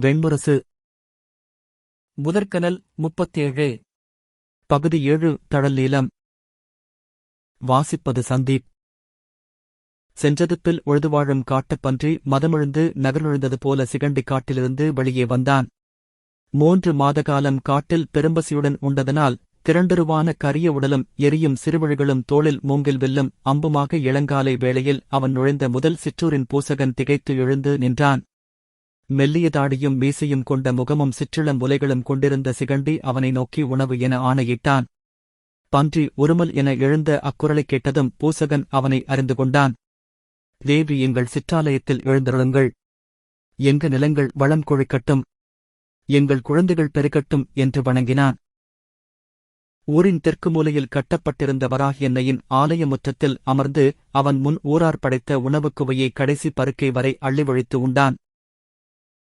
வெண்முரசு. முதற்கனல் முப்பத்தேழு. பகுதி ஏழு தழல் நீலம் வாசிப்பது சந்தீப். சென்றதுப்பில் உழுதுவாழும் காட்டுப்பன்றி மதமிழந்து நகர்நுழைந்தது போல சிகண்டி காட்டிலிருந்து வெளியே வந்தான். மூன்று மாத காலம் காட்டில் பெரும்பசியுடன் உண்டதனால் திரண்டருவான கரிய உடலும் எரியும் சிறுவழிகளும் தோளில் மூங்கில் வில்லும் அம்புமாக இளங்காலை வேளையில் அவன் நுழைந்த முதல் சிற்றூரின் பூசகன் திகைத்து எழுந்து நின்றான். மெல்லிய தாடியும் மீசையும் கொண்ட முகமும் சிற்றிளம் உலைகளும் கொண்டிருந்த சிகண்டி அவனை நோக்கி உணவு என ஆணையிட்டான். பன்றி உருமல் என எழுந்த அக்குரலைக் கேட்டதும் பூசகன் அவனை அறிந்து கொண்டான். தேவி எங்கள் சிற்றாலயத்தில் எழுந்தருளுங்கள். எங்க நிலங்கள் வளம் கொழிக்கட்டும். எங்கள் குழந்தைகள் பெருகட்டும் என்று வணங்கினான். ஊரின் தெற்கு மூலையில் கட்டப்பட்டிருந்த வராகி என்னையின் ஆலய முற்றத்தில் அமர்ந்து அவன் முன் ஊரார் படைத்த உணவுக்குவையை கடைசி பருக்கை வரை அள்ளி ஒழித்து உண்டான்.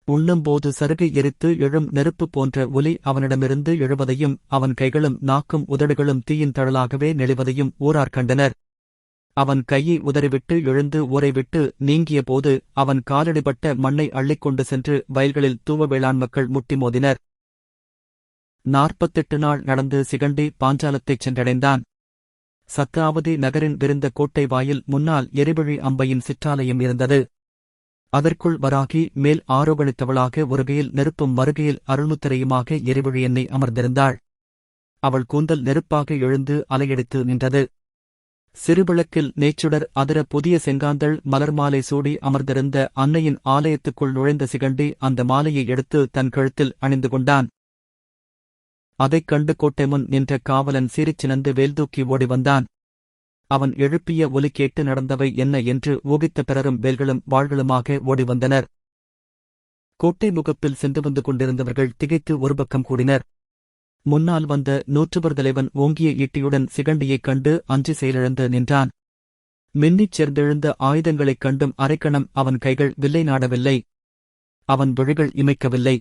உண்ணும்போது சருகை எரித்து எழும் நெருப்பு போன்ற ஒலி அவனிடமிருந்து எழுவதையும் அவன் கைகளும் நாக்கும் உதடுகளும் தீயின் தழலாகவே நெளிவதையும் ஊரார் கண்டனர். அவன் கையை உதறிவிட்டு எழுந்து ஊரை விட்டு நீங்கிய போது அவன் காலடிபட்ட மண்ணை அள்ளிக்கொண்டு சென்று வயல்களில் தூவ வேளாண் மக்கள் முட்டி மோதினர். நாற்பத்தெட்டு நாள் நடந்து சிகண்டி பாஞ்சாலத்தைச் சென்றடைந்தான். சத்ராவதி நகரின் விருந்த கோட்டை வாயில் முன்னால் எரிபழி அம்பையின் சிற்றாலயம் இருந்தது. அதற்குள் வராகி மேல் ஆரோகணித்தவளாக ஒருகையில் நெருப்பும் வருகையில் அருள்முத்திரையுமாக எரிவழி எண்ணெய் அமர்ந்திருந்தாள். அவள் கூந்தல் நெருப்பாக எழுந்து அலையடித்து நின்றது. சிறுவிளக்கில் நேச்சுடர் அதிர புதிய செங்காந்தள் மலர் மாலை சூடி அமர்ந்திருந்த அன்னையின் ஆலயத்துக்குள் நுழைந்த சிகண்டி அந்த மாலையை எடுத்து தன் கழுத்தில் அணிந்து கொண்டான். அதைக் கண்டு கோட்டை முன் நின்ற காவலன் சிரிச்சினந்து வேல்தூக்கி ஓடி வந்தான். அவன் எழுப்பிய ஒலி கேட்டு நடந்தவை என்ன என்று ஊகித்த பிறரும் வேல்களும் வாள்களுமாக ஓடிவந்தனர். கோட்டை முகப்பில் சென்று வந்து கொண்டிருந்தவர்கள் திகைத்து ஒரு பக்கம் கூடினர். முன்னால் வந்த நூற்றுவர் தலைவன் ஓங்கிய ஈட்டியுடன் சிகண்டியைக் கண்டு அஞ்சு செயலிழந்து நின்றான். மின்னிச் சேர்ந்தெழுந்த ஆயுதங்களைக் கண்டும் அரைக்கணம் அவன் கைகள் வில்லை நாடவில்லை. அவன் விழிகள் இமைக்கவில்லை.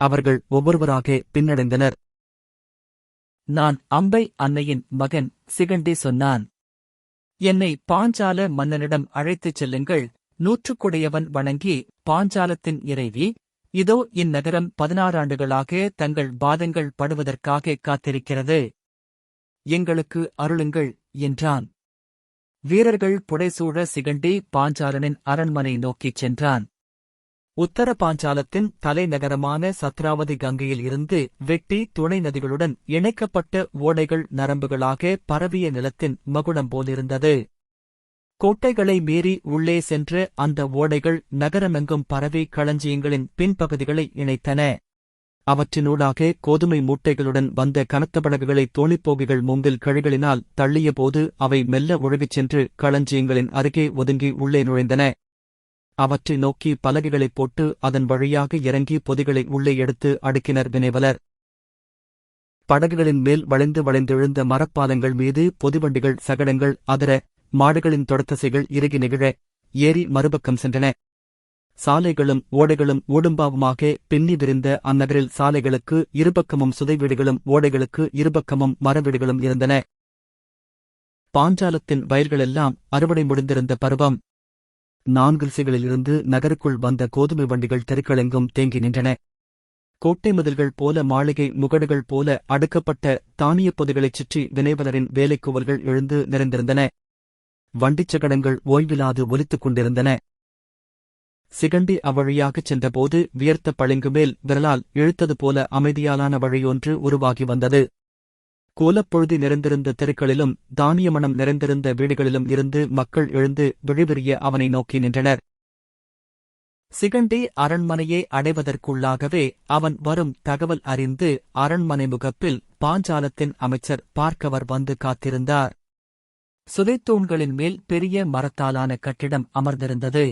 அவர்கள் ஒவ்வொருவராக பின்னடைந்தனர். நான் அம்பை அன்னையின் மகன் சிகண்டி சொன்னான். என்னை பாஞ்சால மன்னனிடம் அழைத்துச் செல்லுங்கள். நூற்றுக்குடையவன் வணங்கி பாஞ்சாலத்தின் இறைவி இதோ இந்நகரம் பதினாறாண்டுகளாக தங்கள் பாதங்கள் படுவதற்காக காத்திருக்கிறது. எங்களுக்கு அருளுங்கள் என்றான். வீரர்கள் புடைசூழ சிகண்டி பாஞ்சாலனின் அரண்மனை நோக்கிச் சென்றான். உத்தர பாஞ்சாலத்தின் தலைநகரமான சத்ராவதி கங்கையில் இருந்து வெட்டி துணை நதிகளுடன் இணைக்கப்பட்ட ஓடைகள் நரம்புகளாக பரவிய நிலத்தின் மகுடம் போலிருந்தது. கோட்டைகளை மீறி உள்ளே சென்று அந்த ஓடைகள் நகரமெங்கும் பரவி களஞ்சியங்களின் பின்பகுதிகளை இணைத்தன. அவற்றினூடாக கோதுமை மூட்டைகளுடன் வந்த கனத்த படகுகளை தோணிப்போகிகள் மூங்கில் கழிகளினால் தள்ளியபோது அவை மெல்ல ஒழுகிச் சென்று களஞ்சியங்களின் அருகே ஒதுங்கி உள்ளே நுழைந்தன. அவற்றை நோக்கி பலகைகளைப் போட்டு அதன் வழியாக இறங்கி பொதிகளை உள்ளே எடுத்து அடுக்கினர் வினைவலர். படகுகளின் மேல் வளைந்து வளைந்தெழுந்த மரப்பாலங்கள் மீது பொதிவண்டிகள் சகடங்கள் அதர மாடுகளின் தொடத்தசைகள் இறுகி நிகழ ஏறி மறுபக்கம் சென்றன. சாலைகளும் ஓடைகளும் ஓடும்பாவுமாக பின்னி விரிந்த அந்நகரில் சாலைகளுக்கு இருபக்கமும் சுதைவீடுகளும் ஓடைகளுக்கு இருபக்கமும் மரவீடுகளும் இருந்தன. பாஞ்சாலத்தின் வயல்களெல்லாம் அறுவடை முடிந்திருந்த பருவம். நான்கு திசைகளிலிருந்து நகருக்குள் வந்த கோதுமை வண்டிகள் தெருக்களெங்கும் தேங்கி நின்றன. கோட்டை மதில்கள் போல மாளிகை முகடுகள் போல அடுக்கப்பட்ட தானியப் பொதிகளைச் சுற்றி வினைவலரின் வேலைக்குவல்கள் எழுந்து நிறைந்திருந்தன. வண்டிச் சகடங்கள் ஓய்விலாது ஒலித்துக் கொண்டிருந்தன. சிகண்டி அவ்வழியாகச் சென்றபோது வியர்த்த பளிங்குமேல் விரலால் இழுத்தது போல அமைதியாலான வழியொன்று உருவாகி வந்தது. கோலப்பொழுதி நிறைந்திருந்த தெருக்களிலும் தானியமணம் நிறைந்திருந்த வீடுகளிலும் இருந்து மக்கள் எழுந்து விழிவிரிய அவனை நோக்கி நின்றனர். சிகண்டி அரண்மனையை அடைவதற்குள்ளாகவே அவன் வரும் தகவல் அறிந்து அரண்மனை முகப்பில் பாஞ்சாலத்தின் அமைச்சர் பார்க்கவர் வந்து காத்திருந்தார். சுதைத்தூண்களின் மேல் பெரிய மரத்தாலான கட்டிடம் அமர்ந்திருந்தது.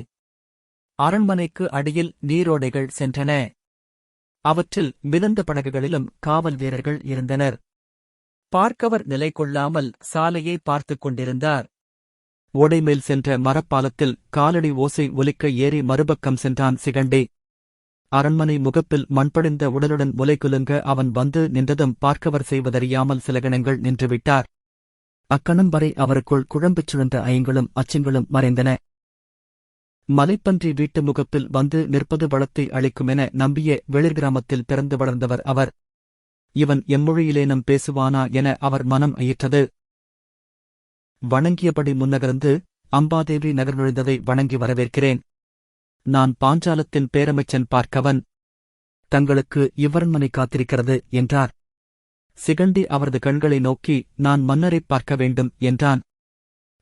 அரண்மனைக்கு அடியில் நீரோடைகள் சென்றன. அவற்றில் மிதந்த படகுகளிலும் காவல் வீரர்கள் இருந்தனர். பார்க்கவர் நிலை கொள்ளாமல் சாலையை பார்த்துக் கொண்டிருந்தார். ஓடைமேல் சென்ற மரப்பாலத்தில் காலடி ஓசை ஒலிக்க ஏறி மறுபக்கம் சென்றான் சிகண்டே. அரண்மனை முகப்பில் மண்படிந்த உடலுடன் ஒலை குலுங்க அவன் வந்து நின்றதும் பார்க்கவர் செய்வதறியாமல் சில கணங்கள் நின்றுவிட்டார். அக்கணம் வரை அவருக்குள் குழம்புச் சுழந்த ஐயங்களும் அச்சங்களும் மறைந்தன. மலைப்பன்றி வீட்டு முகப்பில் வந்து நிற்பது வளத்தை அளிக்குமென நம்பிய வெளிர் கிராமத்தில் பிறந்து வளர்ந்தவர் அவர். இவன் எம்மொழியிலேனும் பேசுவானா என அவர் மனம் ஐயிற்றது வணங்கியபடி முன்னகர்ந்து அம்பாதேவி நகர் நுழைந்ததை வணங்கி வரவேற்கிறேன். நான் பாஞ்சாலத்தின் பேரமைச்சன் பார்க்கவன். தங்களுக்கு இவ்வரண்மனை காத்திருக்கிறது என்றார். சிகண்டி அவரது கண்களை நோக்கி நான் மன்னரைப் பார்க்க வேண்டும் என்றான்.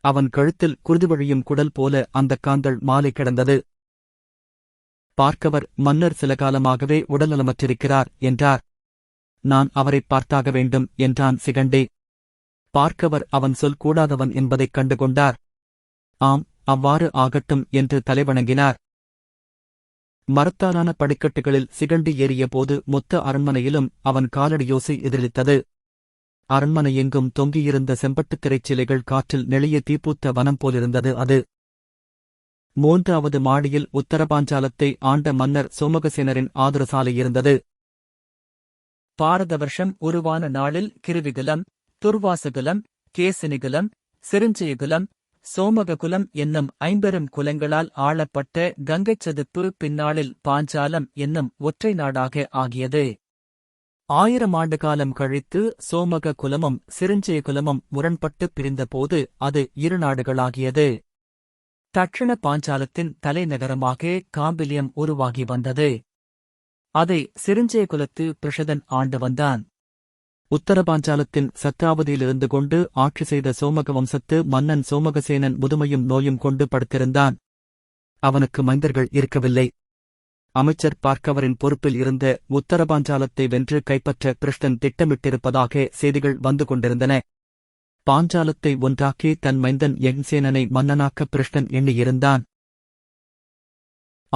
அவன் கழுத்தில் குருதி வழியும் குடல் போல அந்தக் காந்தள் மாலை கிடந்தது. பார்க்கவர் மன்னர் சில காலமாகவே உடல்நலமற்றிருக்கிறார் என்றார். நான் அவரைப் பார்த்தாக வேண்டும் என்றான் சிகண்டே. பார்க்கவர் அவன் சொல் கூடாதவன் என்பதைக் கண்டுகொண்டார். ஆம் அவ்வாறு ஆகட்டும் என்று தலைவணங்கினார். மரத்தாலான படிக்கட்டுகளில் சிகண்டி ஏறியபோது மொத்த அரண்மனையிலும் அவன் காலடியோசை எதிரளித்தது அரண்மனை எங்கும் தொங்கியிருந்த செம்பட்டுத் திரைச்சிலைகள் காற்றில் நெளிய தீப்பூத்த வனம் போலிருந்தது அது. மூன்றாவது மாடியில் உத்தரபாஞ்சாலத்தை ஆண்ட மன்னர் சோமகசேனரின் ஆதரசாலை இருந்தது. பாரத வருஷம் உருவான நாளில் கிருவிகுலம் துர்வாசகுலம் கேசினிகுலம் சிருஞ்சயகுலம் சோமககுலம் என்னும் ஐம்பெரும் குலங்களால் ஆளப்பட்ட கங்கைச் சதுப்பு பின்னாளில் பாஞ்சாலம் என்னும் ஒற்றை நாடாக ஆகியது. ஆயிரம் ஆண்டு காலம் கழித்து சோமக குலமும் சிருஞ்சய குலமும் முரண்பட்டு பிரிந்தபோது அது இரு நாடுகளாகியது. தட்சிண பாஞ்சாலத்தின் தலைநகரமாக காம்பிலியம் உருவாகி வந்தது. அதை சிருஞ்சய குலத்து பிரஷதன் ஆண்டு வந்தான். உத்தர பாஞ்சாலத்தின் சத்தாவதியிலிருந்து கொண்டு ஆட்சி செய்த சோமக வம்சத்து மன்னன் சோமகசேனன் முதுமையும் நோயும் கொண்டு படுத்திருந்தான். அவனுக்கு மைந்தர்கள் இருக்கவில்லை. அமைச்சர் பார்க்கவரின் பொறுப்பில் இருந்த உத்தரபாஞ்சாலத்தை வென்று கைப்பற்ற கிருஷ்ணன் திட்டமிட்டிருப்பதாக செய்திகள் வந்து கொண்டிருந்தன. பாஞ்சாலத்தை ஒன்றாக்கி தன் மைந்தன் எண்சேனனை மன்னனாக்க கிருஷ்ணன் எண்ணியிருந்தான்.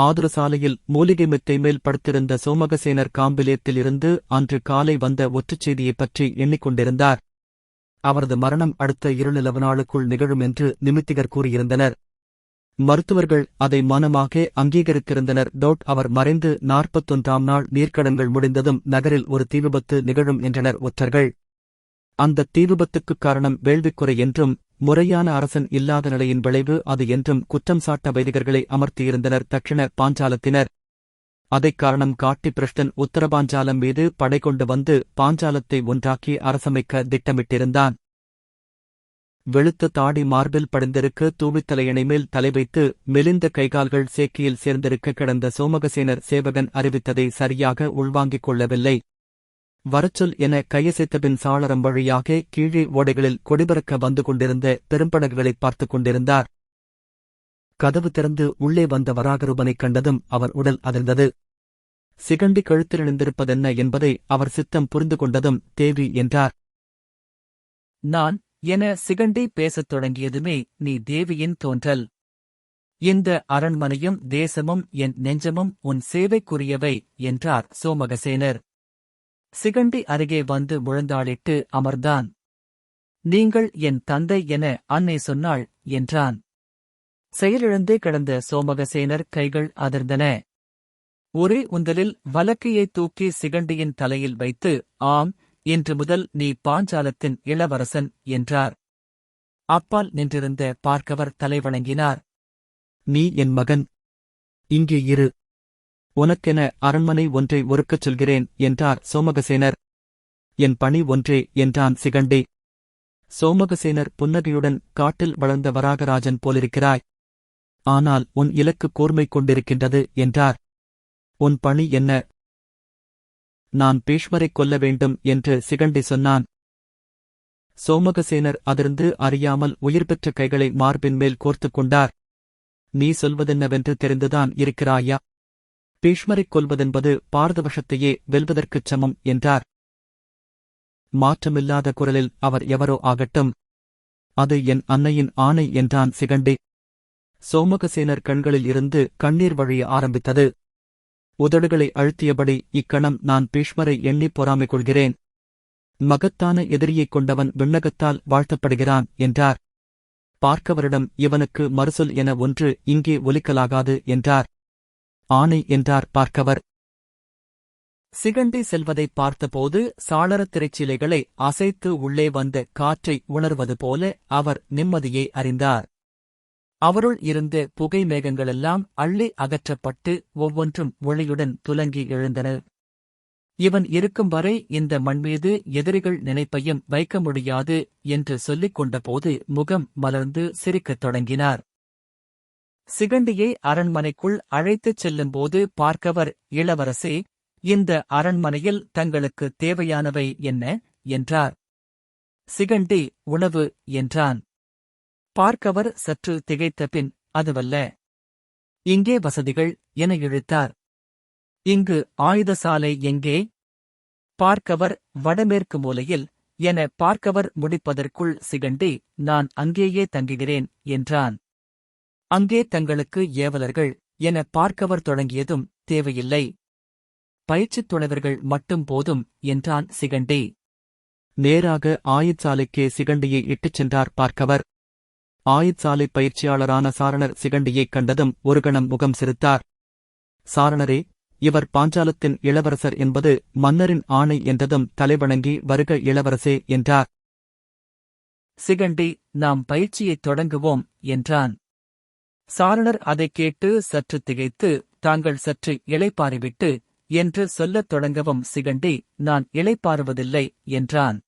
ஆதுரசாலையில் மூலிகை மெத்தை மேல் படுத்திருந்த சோமகசேனர் காம்பிலேயத்திலிருந்து அன்று காலை வந்த ஒற்றுச் செய்தியைப் பற்றி எண்ணிக்கொண்டிருந்தார். அவரது மரணம் அடுத்த இருநிலவு நாளுக்குள் நிகழும் என்று நிமித்திகர் கூறியிருந்தனர். மருத்துவர்கள் அதை மனமாக அங்கீகரித்திருந்தனர். டோட் அவர் மறைந்து நாற்பத்தொன்றாம் நாள் நீர்க்கடன்கள் முடிந்ததும் நகரில் ஒரு தீவிபத்து நிகழும் என்றனர் ஒற்றர்கள். அந்த தீவிபத்துக்குக் காரணம் வேள்விக்குறை என்றும் முறையான அரசன் இல்லாத நிலையின் விளைவு அது என்றும் குற்றம் சாட்ட வைதிகர்களை அமர்த்தியிருந்தனர் தட்சிண பாஞ்சாலத்தினர். அதைக் காரணம் காட்டி பிரஷ்டன் உத்தரபாஞ்சாலம் மீது படை கொண்டு வந்து பாஞ்சாலத்தை ஒன்றாக்கி அரசமைக்க திட்டமிட்டிருந்தான். வெளுத்த தாடி மார்பில் படிந்திருக்க தூவித்தலையணை மேல் தலை வைத்து மெலிந்த கைகால்கள் சேக்கியில் சேர்ந்திருக்க கிடந்த சோமகசேனர் சேவகன் அறிவித்ததை சரியாக உள்வாங்கிக் கொள்ளவில்லை. வரச்சொல் என கையசைத்தபின் சாளரம் வழியாக கீழே ஓடைகளில் கொடிபறக்க வந்து கொண்டிருந்த பெரும்படகுகளைப் பார்த்துக் கொண்டிருந்தார். கதவு திறந்து உள்ளே வந்த வராகரூபனைக் கண்டதும் அவர் உடல் அதிர்ந்தது. சிகண்டி கழுத்திலிருந்திருப்பதென்ன என்பதை அவர் சித்தம் புரிந்து கொண்டதும் தேவி என்றார். நான் என சிகண்டி பேசத் தொடங்கியதுமே நீ தேவியின் தோன்றல். இந்த அரண்மனையும் தேசமும் என் நெஞ்சமும் உன் சேவைக்குரியவை என்றார் சோமகசேனர். சிகண்டி அருகே வந்து முழந்தாளிட்டு அமர்ந்தான். நீங்கள் என் தந்தை என அன்னை சொன்னாள் என்றான். செயலிழந்தே கிடந்த சோமகசேனர் கைகள் அதிர்ந்தன. ஒரே உந்தலில் வலக்கையை தூக்கி சிகண்டியின் தலையில் வைத்து ஆம் இன்று முதல் நீ பாஞ்சாலத்தின் இளவரசன் என்றார். அப்பால் நின்றிருந்த பார்க்கவர் தலைவணங்கினார். நீ என் மகன். இங்கே இரு. உனக்கென அரண்மனை ஒன்றை ஒருக்கச் சொல்கிறேன் என்றார் சோமகசேனர். என் பணி ஒன்றே என்றான் சிகண்டி. சோமகசேனர் புன்னகையுடன் காட்டில் வளர்ந்த வராகராஜன் போலிருக்கிறாய். ஆனால் உன் இலக்கு கூர்மை கொண்டிருக்கின்றது என்றார். உன் பணி என்ன? நான் பீஷ்மரைக் கொல்ல வேண்டும் என்று சிகண்டி சொன்னான். சோமகசேனர் அதிர்ந்து அறியாமல் உயிர் பெற்ற கைகளை மார்பின் மேல் கோர்த்துக் கொண்டார். நீ சொல்வதென்னவென்று தெரிந்துதான் இருக்கிறாயா? பீஷ்மரைக் கொல்வதென்பது பாரதவசத்தையே வெல்வதற்குச் சமம் என்றார். மாற்றமில்லாத குரலில் அவர் எவரோ ஆகட்டும். அது என் அன்னையின் ஆணை என்றான் சிகண்டி. சோமகசேனர் கண்களில் இருந்து கண்ணீர் வழிய ஆரம்பித்தது. உதடுகளை அழுத்தியபடி இக்கணம் நான் பீஷ்மரை எண்ணிப் பொறாமை கொள்கிறேன். மகத்தான எதிரியைக் கொண்டவன் விண்ணகத்தால் வாழ்த்தப்படுகிறான் என்றார். பார்க்கவரிடம் இவனுக்கு மறுசொல் என ஒன்று இங்கே ஒலிக்கலாகாது என்றார். ஆணை என்றார் பார்க்கவர். சிகண்டி செல்வதை பார்த்தபோது சாளரத் திரைச்சிலைகளை அசைத்து உள்ளே வந்த காற்றை உணர்வது போல அவர் நிம்மதியை அறிந்தார். அவருள் இருந்த புகை மேகங்களெல்லாம் அள்ளி அகற்றப்பட்டு ஒவ்வொன்றும் ஒளியுடன் துலங்கி எழுந்தன. இவன் இருக்கும் வரை இந்த மண்மீது எதிரிகள் நினைப்பையும் வைக்க முடியாது என்று சொல்லிக் கொண்டபோது முகம் மலர்ந்து சிரிக்கத் தொடங்கினார். சிகண்டியை அரண்மனைக்குள் அழைத்துச் செல்லும்போது பார்க்கவர் இளவரசே இந்த அரண்மனையில் தங்களுக்கு தேவையானவை என்ன? என்றார். சிகண்டி உணவு என்றான். பார்க்கவர் சற்று திகைத்த பின் அதுவல்ல. இங்கே வசதிகள் என இழுத்தார். இங்கு ஆயுதசாலை எங்கே? பார்க்கவர் வடமேற்கு மூலையில் என பார்க்கவர் முடிப்பதற்குள் சிகண்டி நான் அங்கேயே தங்குகிறேன் என்றான். அங்கே தங்களுக்கு ஏவலர்கள் என பார்க்கவர் தொடங்கியதும் தேவையில்லை. பயிற்சித் துணைவர்கள் மட்டும் போதும் என்றான் சிகண்டி. நேராக ஆயுட்சாலைக்கே சிகண்டியை இட்டுச் சென்றார் பார்க்கவர். ஆயுட்சாலை பயிற்சியாளரான சாரணர் சிகண்டியைக் கண்டதும் ஒரு கணம் முகம் சிரித்தார் சாரணரே இவர் பாஞ்சாலத்தின் இளவரசர் என்பது மன்னரின் ஆணை என்றதும் தலைவணங்கி வருக இளவரசே என்றார். சிகண்டி நாம் பயிற்சியைத் தொடங்குவோம் என்றான். சாரணர் அதைக் கேட்டு சற்று திகைத்து தாங்கள் சற்று இளைப்பாறிவிட்டு என்று சொல்லத் தொடங்கவும் சிகண்டி நான் இளைப்பாறுவதில்லை என்றான்.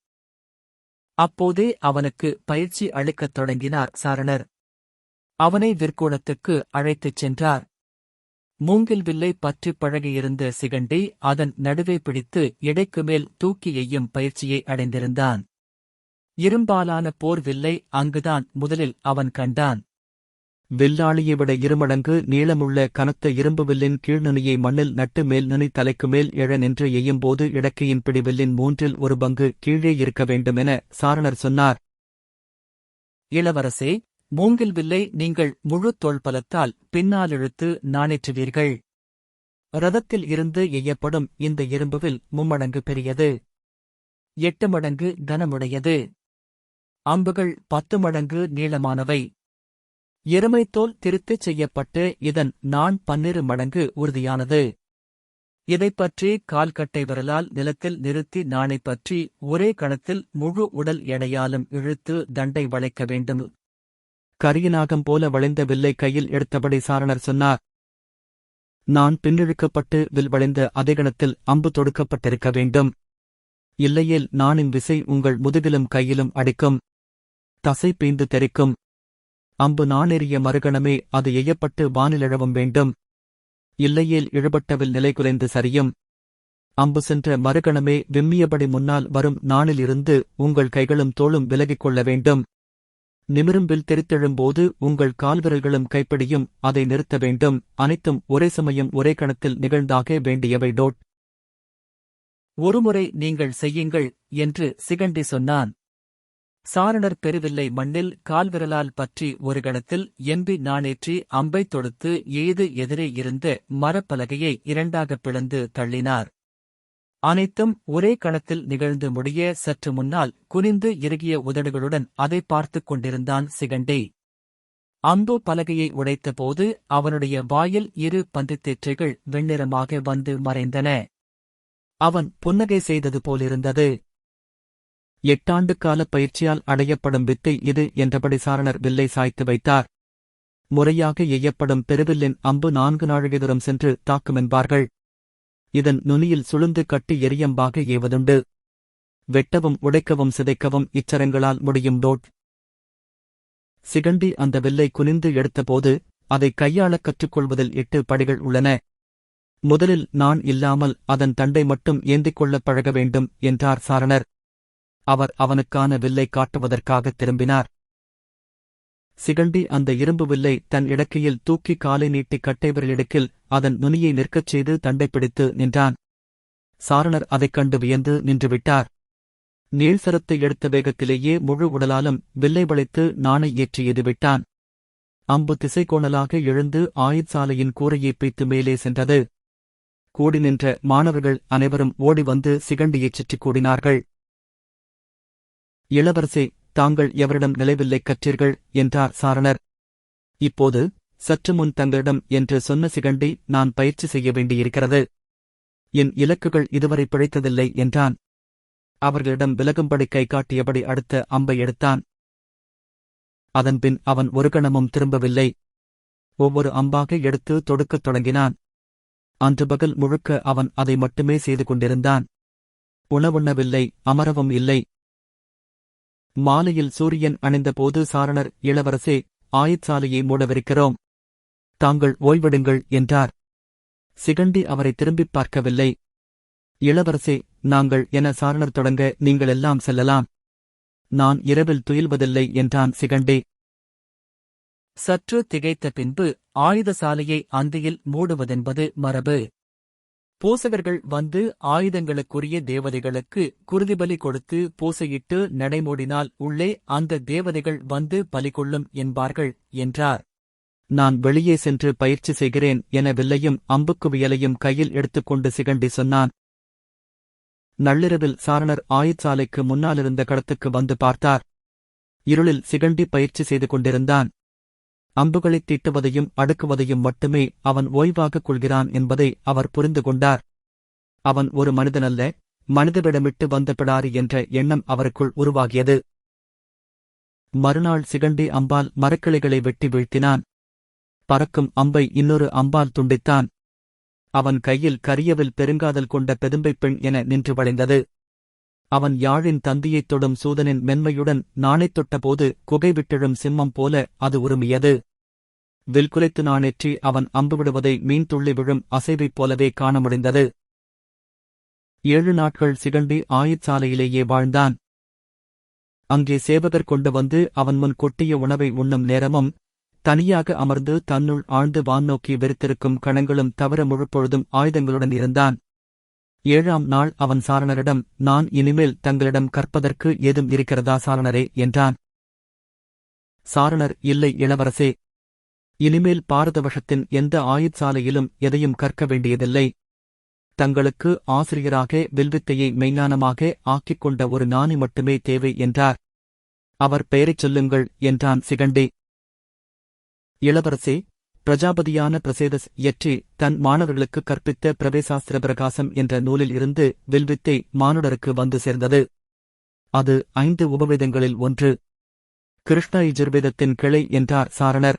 அப்போதே அவனுக்கு பயிற்சி அளிக்கத் தொடங்கினார் சாரணர். அவனை விற்கோணத்துக்கு அழைத்துச் சென்றார். மூங்கில் வில்லை பற்றிப் பழகியிருந்த சிகண்டி அதன் நடுவே பிடித்து எடைக்கு மேல் தூக்கி எய்யும் பயிற்சியை அடைந்திருந்தான். இரும்பாலான போர் வில்லை அங்குதான் முதலில் அவன் கண்டான். வில்லாளியை விட இருமடங்கு நீளமுள்ள கனத்த இரும்பு வில்லின் கீழ்நுனியை மண்ணில் நட்டு மேல் நுனி தலைக்கு மேல் எழ நின்று எய்யும்போது இடக்கையின் பிடி வில்லின் மூன்றில் ஒரு பங்கு கீழே இருக்க வேண்டுமென சாரணர் சொன்னார். இளவரசே மூங்கில் வில்லை நீங்கள் முழு தோள்பலத்தால் பின்னாலிழுத்து நாணேற்றுவீர்கள் ரதத்தில் இருந்து எய்யப்படும் இந்த இரும்புவில் மும்மடங்கு பெரியது. எட்டு மடங்கு கனமுடையது. அம்புகள் பத்து மடங்கு நீளமானவை. எருமைத்தோல் திருத்திச் செய்யப்பட்டு இதன் நான் பன்னிரு மடங்கு உறுதியானது. இதைப் பற்றி கால்கட்டை விரலால் நிலத்தில் நிறுத்தி நானைப் பற்றி ஒரே கணத்தில் முழு உடல் எடையாலும் இழுத்து தண்டை வளைக்க வேண்டும். கரியநாகம் போல வளைந்த வில்லை கையில் எடுத்தபடி சாரணர் சொன்னார். நான் பின்னிழுக்கப்பட்டு வில் வளைந்த அதே கணத்தில் அம்பு தொடுக்கப்பட்டிருக்க வேண்டும். இல்லையேல் நானின் விசை உங்கள் முதுகிலும் கையிலும் அடிக்கும். தசை பீந்து தெறிக்கும். அம்பு நாணெறிய மறுகணமே அது எய்யப்பட்டு வானிலழவும் வேண்டும். இல்லையேல் இழுபட்டவில் நிலை குலைந்து சரியும். அம்பு சென்ற மறுகணமே விம்மியபடி முன்னால் வரும் நாணிலிருந்து உங்கள் கைகளும் தோளும் விலகிக் கொள்ள வேண்டும். நிமிரும்பில் தெரித்தெழும்போது உங்கள் கால்விரல்களும் கைப்பிடியும் அதை நிறுத்த வேண்டும். அனைத்தும் ஒரே சமயம் ஒரே கணத்தில் நிகழ்ந்தாக வேண்டியவை டோட். ஒருமுறை நீங்கள் செய்யுங்கள் என்று சிகண்டி சொன்னான். சாரணர் பெருவில்லை மண்ணில் கால்விரலால் பற்றி ஒரு கணத்தில் எம்பி நாணேற்றி அம்பைத் தொடுத்து ஏது எதிரே இருந்த மரப்பலகையை இரண்டாகப் பிளந்து தள்ளினார். அனைத்தும் ஒரே கணத்தில் நிகழ்ந்து முடிய சற்று முன்னால் குனிந்து இறுகிய உதடுகளுடன் அதை பார்த்துக் கொண்டிருந்தான் சிகண்டி. அம்பு பலகையை உடைத்தபோது அவனுடைய வாயில் இரு பந்தித்தேற்றைகள் வெண்ணிறமாக வந்து மறைந்தன. அவன் புன்னகை செய்தது போலிருந்தது. எட்டாண்டு கால பயிற்சியால் அடையப்படும் வித்தை இது என்றபடி சாரணர் வில்லை சாய்த்து வைத்தார். முறையாக எய்யப்படும் பெருவில்லின் அம்பு நான்கு நாழிகை சென்று தாக்குமென்பார்கள் இதன் நுனியில் சுளுந்து கட்டி எரியம்பாக ஏவதுண்டு. வெட்டவும் உடைக்கவும் சிதைக்கவும் இச்சரங்களால் முடியும் டோட் சிகண்டி அந்த வில்லை குனிந்து எடுத்தபோது அதை கையாளக் கற்றுக்கொள்வதில் எட்டு படிகள் உள்ளன. முதலில் நான் இல்லாமல் அதன் தண்டை மட்டும் ஏந்திக் கொள்ளப் பழக வேண்டும் என்றார் சாரணர். அவர் அவனுக்கான வில்லை காட்டுவதற்காகத் திரும்பினார். சிகண்டி அந்த இரும்பு வில்லை தன் இடக்கையில் தூக்கி காலை நீட்டி கட்டைவிரலிடுக்கில் அதன் நுனியை நிற்கச் செய்து தண்டை பிடித்து நின்றான். சாரணர் அதைக் கண்டு வியந்து நின்றுவிட்டார். நீள்சரத்தை எடுத்த வேகத்திலேயே முழு உடலாலும் வில்லை வளைத்து நாணை ஏற்றியது விட்டான் அம்பு திசைகோணலாக எழுந்து ஆயுட்சாலையின் கூரையை பீத்து மேலே சென்றது. கூடி நின்ற மாணவர்கள் அனைவரும் ஓடி வந்து சிகண்டியைச் சுற்றிக் கூடினார்கள். இளவரசே தாங்கள் எவரிடம் நிலைவில்லை கற்றீர்கள் என்றார் சாரணர். இப்போது சற்று முன் தங்களிடம் என்று சொன்ன சிகண்டி நான் பயிற்சி செய்ய வேண்டியிருக்கிறது. என் இலக்குகள் இதுவரை பிழைத்ததில்லை என்றான். அவர்களிடம் விலகும்படி கை காட்டியபடி அடுத்த அம்பை எடுத்தான். அதன்பின் அவன் ஒரு கணமும் திரும்பவில்லை. ஒவ்வொரு அம்பாக எடுத்து தொடுக்கத் தொடங்கினான். அன்று பகல் முழுக்க அவன் அதை மட்டுமே செய்து கொண்டிருந்தான். உணவுண்ணவில்லை அமரவும் இல்லை. மாலையில் சூரியன் அணிந்தபோது சாரணர் இளவரசே ஆயுட்சாலையை மூடவிருக்கிறோம். தாங்கள் ஓய்வெடுங்கள் என்றார். சிகண்டி அவரை திரும்பிப் பார்க்கவில்லை. இளவரசே நாங்கள் என சாரணர் தொடங்க நீங்களெல்லாம் செல்லலாம். நான் இரவில் துயில்வதில்லை என்றான் சிகண்டி. சற்று திகைத்த பின்பு ஆயுதசாலையை அந்தியில் மூடுவதென்பது மரபு. பூசகர்கள் வந்து ஆயுதங்களுக்குரிய தேவதைகளுக்கு குருதிபலி கொடுத்து பூசையிட்டு நடைமூடினால் உள்ளே அந்த தேவதைகள் வந்து பலி கொள்ளும் என்பார்கள் என்றார். நான் வெளியே சென்று பயிற்சி செய்கிறேன் என வில்லையும் அம்புக்குவியலையும் கையில் எடுத்துக்கொண்டு சிகண்டி சொன்னான். நள்ளிரவில் சாரணர் ஆயுட்சாலைக்கு முன்னாலிருந்த கடத்துக்கு வந்து பார்த்தார். இருளில் சிகண்டி பயிற்சி செய்து கொண்டிருந்தான். அம்புகளைத் தீட்டுவதையும் அடுக்குவதையும் மட்டுமே அவன் ஓய்வாகக் கொள்கிறான் என்பதை அவர் புரிந்து கொண்டார் அவன் ஒரு மனிதனல்ல மனிதவிடமிட்டு வந்த பிடாரி என்ற எண்ணம் அவருக்குள் உருவாகியது. மறுநாள் சிகண்டி அம்பால் மரக்கிளைகளை வெட்டி வீழ்த்தினான். பறக்கும் அம்பை இன்னொரு அம்பால் துண்டித்தான். அவன் கையில் கரியவில் பெருங்காதல் கொண்ட பெதும்பைப் பெண் என நின்று வளைந்தது. அவன் யாழின் தந்தியைத் தொடும் சூதனின் மென்மையுடன் நாணைத் தொட்டபோது குகை விட்டெழும் சிம்மம் போல அது உருமியது. வில்குலைத்து நாணேற்றி அவன் அம்பு விடுவதை மீன் துள்ளி விழும் அசைவைப் போலவே காண முடிந்தது ஏழு நாட்கள் சிகண்டி ஆயுட்சாலையிலேயே வாழ்ந்தான். அங்கே சேவகர் கொண்டு வந்து அவன் முன் கொட்டிய உணவை உண்ணும் நேரமும் தனியாக அமர்ந்து தன்னுள் ஆழ்ந்து வான் நோக்கி வெறுத்திருக்கும் கணங்களும் தவிர முழுப்பொழுதும் ஆயுதங்களுடன் இருந்தான். ஏழாம் நாள் அவன் சாரணரிடம் நான் இனிமேல் தங்களிடம் கற்பதற்கு ஏதும் இருக்கிறதா சாரணரே? என்றான். சாரணர் இல்லை இளவரசே. இனிமேல் பாரதவசத்தின் எந்த ஆயுட்சாலையிலும் எதையும் கற்க வேண்டியதில்லை. தங்களுக்கு ஆசிரியராக வில்வித்தையை மெய்ஞானமாக ஆக்கிக் கொண்ட ஒரு நாணி மட்டுமே தேவை என்றார். அவர் பெயரைச் சொல்லுங்கள் என்றான் சிகண்டி. இளவரசே பிரஜாபதியான பிரசேதஸ் இயற்றி தன் மாணவர்களுக்கு கற்பித்த பிரவேசாஸ்திர பிரகாசம் என்ற நூலில் இருந்து வில்வித்தை மானுடருக்கு வந்து சேர்ந்தது. அது ஐந்து உபவேதங்களில் ஒன்று. கிருஷ்ண இஜுர்வேதத்தின் கிளை என்றார் சாரணர்.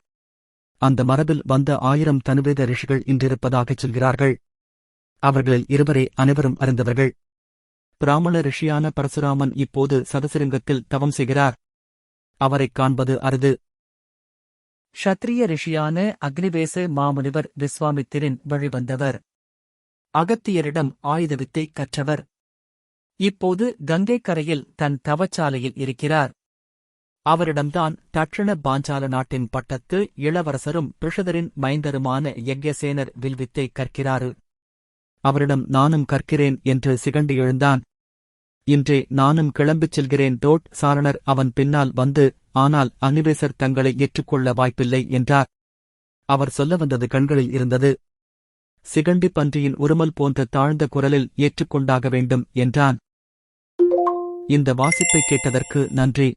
அந்த மரபில் வந்த ஆயிரம் தனுவேத ரிஷிகள் இன்றிருப்பதாகச் சொல்கிறார்கள். அவர்களில் இருவரே அனைவரும் அறிந்தவர்கள். பிராமண ரிஷியான பரசுராமன் இப்போது சதசிருங்கத்தில் தவம் செய்கிறார். அவரைக் காண்பது அரிது. ஷத்ரிய ரிஷியான அக்னிவேச மாமுனிவர் விஸ்வாமித்திரின் வழிவந்தவர் அகத்தியரிடம் ஆயுத வித்தை கற்றவர். இப்போது கங்கை கரையில் தன் தவச்சாலையில் இருக்கிறார். அவரிடம்தான் தட்சிண பாஞ்சால நாட்டின் பட்டத்து இளவரசரும் பிருஷதரின் மைந்தருமான யக்யசேனர் வில்வித்தை கற்கிறாரு. அவரிடம் நானும் கற்கிறேன் என்று சிகண்டு எழுந்தான். இன்றே நானும் கிளம்பிச் செல்கிறேன் டோட் சாரணர் அவன் பின்னால் வந்து ஆனால் அனிபேசர் தங்களை ஏற்றுக்கொள்ள வாய்ப்பில்லை என்றார். அவர் சொல்ல வந்தது கண்களில் இருந்தது. சிகண்டி பன்றியின் உருமல் போன்ற தாழ்ந்த குரலில் ஏற்றுக்கொண்டாக வேண்டும் என்றான். இந்த வாசிப்பை கேட்டதற்கு நன்றி.